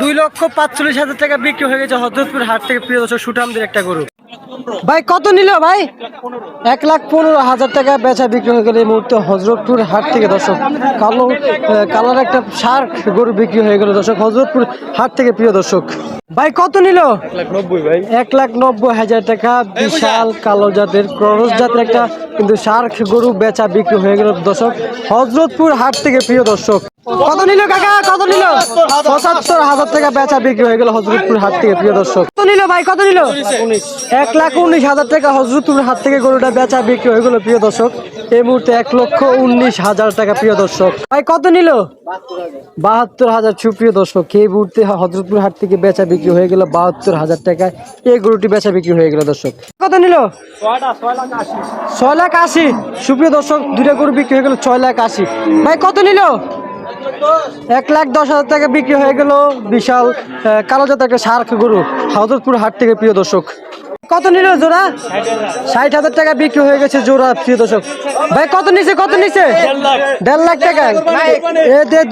দুই লক্ষ পাঁচচল্লিশ হাজার টাকা বিক্রি হয়ে গেছে হজরতপুর হাট থেকে প্রিয় একটা গরু। ভাই, কত নিল ভাই? এক লাখ পনেরো হাজার টাকা বেচা বিক্রি হয়ে এই মুহূর্তে হজরতপুর হাট থেকে, দর্শক। কালো কালার একটা সার গরু বিক্রি হয়ে গেল, দর্শক। হজরতপুর হাট থেকে প্রিয় দর্শক। ভাই, কত নিল? এক লাখ নব্বই হাজার টাকা বিশাল কালো জাতের ক্রস জাতের একটা কিন্তু সার গরু বেচা বিক্রি হয়ে গেল, দর্শক। হজরতপুর হাট থেকে প্রিয় দর্শক। কত নিল কাকা? কত নিল? পঁচাত্তর হাজার টাকা বেচা বিক্রি হয়ে গেল হজরতপুর হাট থেকে, প্রিয় দর্শক। কত নিল ভাই? কত নিল? এক লাখ উনিশ হাজার টাকা হজরতপুর হাট থেকে গরুটা বেচা বিক্রি হয়ে গেল, প্রিয় দর্শক। এই মুহূর্তে এক লক্ষ উনিশ হাজার টাকা, প্রিয় দর্শক। ভাই, কত নিল? বাহাত্তর হাজার সুপ্রিয় দর্শক। এই মুহূর্তে হজরতপুর হাট থেকে বেচা বিক্রি হয়ে গেল বাহাত্তর হাজার টাকায়। এই গরুটি বেচা বিক্রি হয়ে গেল, দর্শক। কত নিল? ছয় লাখ আশি। সুপ্রিয় দর্শক দুটা গরু বিক্রি হয়ে গেল ছয় লাখ আশি। ভাই, কত নিল? এক লাখ দশ হাজার টাকা বিক্রি হয়ে গেল বিশাল কালো জাতের একটা শার্ক গরু হজরতপুর হাট থেকে প্রিয় দর্শক। কত নিল জোড়া? ষাট হাজার টাকা বিক্রি হয়ে গেছে জোড়া, প্রিয় দর্শক। ভাই, কত নিছে কত নিছে? দেড় লাখ টাকা।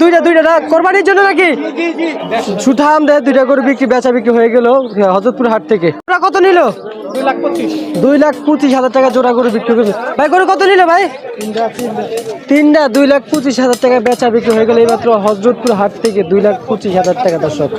দুইটা দুইটা কোরবানির জন্য নাকি? সুঠাম দে, দুইটা করে বিক্রি, বেচা বিক্রি হয়ে গেল হজরতপুর হাট থেকে। কত নিল? দুই লাখ পঁচিশ হাজার টাকা জোড়া করে বিক্রি করবে ভাই করে কত নিল, ভাই? তিনটা, দুই লাখ পঁচিশ হাজার টাকা বেচা বিক্রি হয়ে গেল, এইমাত্র হজরতপুর হাট থেকে দুই লাখ পঁচিশ হাজার টাকা দর্শক।